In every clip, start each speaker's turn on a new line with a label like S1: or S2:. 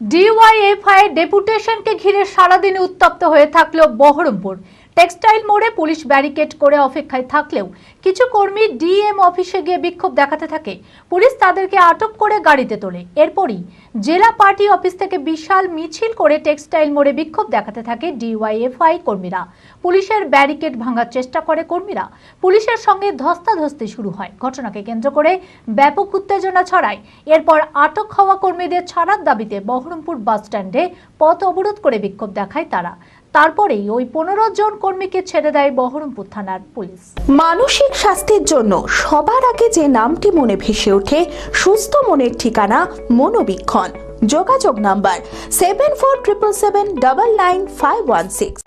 S1: DYFI ডেপুটেশনকে ঘিরে সারাদিন উত্তপ্ত হয়ে থাকল বহরমপুর। টেক্সটাইল মোড়ে পুলিশ ব্যারিকেড করে অপেক্ষায় থাকলেও কিছু কর্মী ডিএম অফিসে গিয়ে বিক্ষোভ দেখাতে থাকে। পুলিশ তাদেরকে আটক করে গাড়িতে তোলে। এরপরই জেলা পার্টি অফিস থেকে বিশাল মিছিল করে টেক্সটাইল মোড়ে বিক্ষোভ দেখাতে থাকে ডিওয়াইএফআই কর্মীরা। পুলিশের ব্যারিকেড ভাঙার চেষ্টা করে কর্মীরা। পুলিশের সঙ্গে ধস্তাধস্তি শুরু হয়। ঘটনাকে কেন্দ্র করে ব্যাপক উত্তেজনা ছড়ায়। এরপর আটক হওয়া কর্মীদের ছাড়ার দাবিতে বহরমপুর বাস স্ট্যান্ডে পথ অবরোধ করে বিক্ষোভ দেখায় তারা। তারপরেই ওই পনেরো জন কর্মীকে ছেড়ে দেয় বহরমপুর থানার পুলিশ।
S2: মানসিক স্বাস্থ্যের জন্য সবার আগে যে নামটি মনে ভেসে ওঠে, সুস্থ মনের ঠিকানা মনোবীক্ষণ। যোগাযোগ number seven four triple seven double nine five one six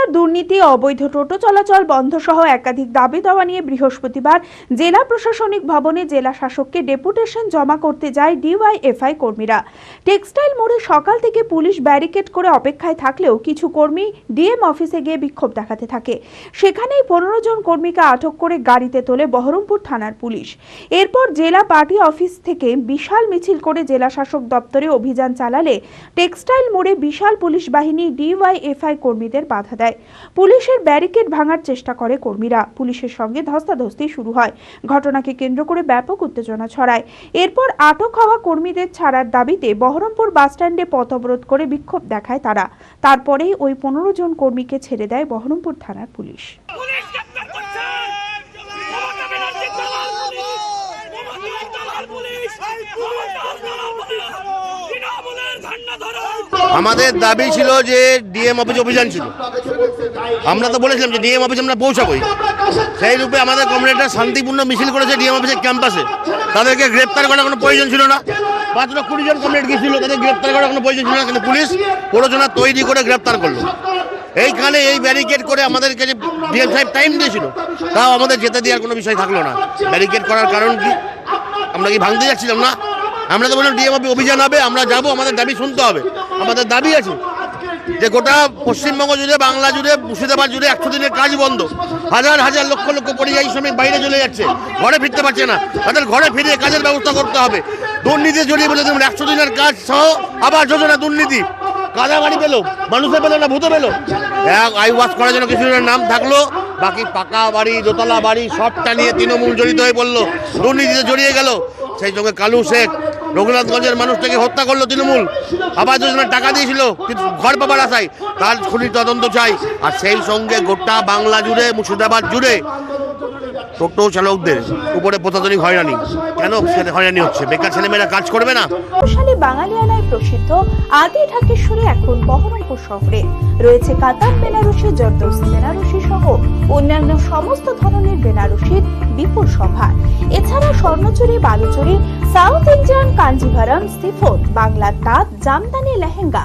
S2: আবাস দুর্নীতি, অবৈধ টোটো চলাচল বন্ধ সহ একাধিক দাবি দাওয়া নিয়ে বৃহস্পতিবার জেলা প্রশাসনিক ভবনে জেলা শাসককে ডেপুটেশন জমা করতে যায় ডিওয়াইএফআই কর্মীরা। টেক্সটাইল মোড়ে সকাল থেকে পুলিশ ব্যারিকেড করে অপেক্ষায় থাকলেও কিছু কর্মী ডিএম অফিসে গিয়ে বিক্ষোভ দেখাতে থাকে। সেখানেই পনেরো জন কর্মীকে আটক করে গাড়িতে তোলে বহরমপুর থানার পুলিশ। এরপর জেলা পার্টি অফিস থেকে বিশাল মিছিল করে জেলা শাসক দপ্তরে অভিযান চালালে টেক্সটাইল মোড়ে বিশাল পুলিশ বাহিনী ডিওয়াইএফআই কর্মীদের বাধা দেয়। পুলিশের ব্যারিকেড ভাঙার চেষ্টা করে কর্মীরা। পুলিশের সঙ্গে ধস্তাধস্তি শুরু হয়। ঘটনাকে কেন্দ্র করে ব্যাপক উত্তেজনা ছড়ায়। এরপর আটক হওয়া কর্মীদের ছাড়ার দাবিতে বহরমপুর বাসস্ট্যান্ডে পথ অবরোধ করে বিক্ষোভ দেখায় তারা। তারপরেই ওই পনেরো জন কর্মীকে ছেড়ে দেয় বহরমপুর থানার পুলিশ।
S3: আমাদের দাবি ছিল যে ডিএম অফিস অভিযান ছিল। আমরা তো বলেছিলাম যে ডিএম অফিসে আমরা পৌঁছাবোই। সেই রূপে আমাদের কমরেডরা শান্তিপূর্ণ মিছিল করেছে ডিএম অফিসের ক্যাম্পাসে তাদেরকে গ্রেপ্তার করার কোনো প্রয়োজন ছিল না। মাত্র কুড়ি জন কমরেড গিয়েছিল, তাদের গ্রেপ্তার করার কোনো প্রয়োজন ছিল না, কিন্তু পুলিশ প্ররোচনা তৈরি করে গ্রেপ্তার করল। এইখানে এই ব্যারিকেড করে আমাদেরকে যে ডিএম সাহেব টাইম দিয়েছিল। তাও আমাদের যেতে দেওয়ার কোনো বিষয় থাকল না। ব্যারিকেড করার কারণ কি? আমরা কি ভাঙতে যাচ্ছিলাম না? আমরা তো বললাম ডিএম অফিস অভিযান হবে, আমরা যাব, আমাদের দাবি শুনতে হবে। আমাদের দাবি আছে। যে গোটা পশ্চিমবঙ্গ জুড়ে, বাংলা জুড়ে, মুর্শিদাবাদ জুড়ে একশো দিনের কাজ বন্ধ। হাজার হাজার লক্ষ লক্ষ পরিযায়ী শ্রমিক বাইরে চলে যাচ্ছে। ঘরে ফিরতে পারছে না। তাদের ঘরে ফিরে কাজের ব্যবস্থা করতে হবে। দুর্নীতি জড়িয়ে বলে দেখুন, একশো দিনের কাজ সহ আবার যোজনা দুর্নীতি। কাদা বাড়ি পেল, মানুষে পেল না, ভূতে পেল। আই ওয়াশ করার জন্য কিছু জনের নাম থাকল। বাকি পাকা বাড়ি, দোতলা বাড়ি সবটা নিয়ে তৃণমূল জড়িত হয়ে পড়ল। দুর্নীতিতে জড়িয়ে গেল। সেই সঙ্গে কালু শেখ রঘুনাথগঞ্জের মানুষটাকে হত্যা করল তৃণমূল। আবাস যোজনার টাকা দিয়েছিল, কিন্তু ঘর পাবার আশায়। তার খুনি তদন্ত চাই। আর সেই সঙ্গে গোটা বাংলা জুড়ে, মুর্শিদাবাদ জুড়ে টোটো চালকদের উপরে প্রশাসনিক হয়রানি। কেন? সেটা হয়রানি হচ্ছে। বেকার ছেলেমেয়েরা কাজ করবে না।
S2: প্রভাবশালী বাঙালিয়ানায় প্রসিদ্ধ আদি ঢাকেশ্বরী এখন বহরমপুর শহরে। রয়েছে কাতার, বেনারসি, জর্দোসি, বেনারসি সহ অন্যান্য সমস্ত ধরনের বেনারসির বিপুল সভা। এছাড়া Swarnachari, Baluchari, south Indian Kanjivaram chiffon বাংলার তাঁত, জামদানি, লেহেঙ্গা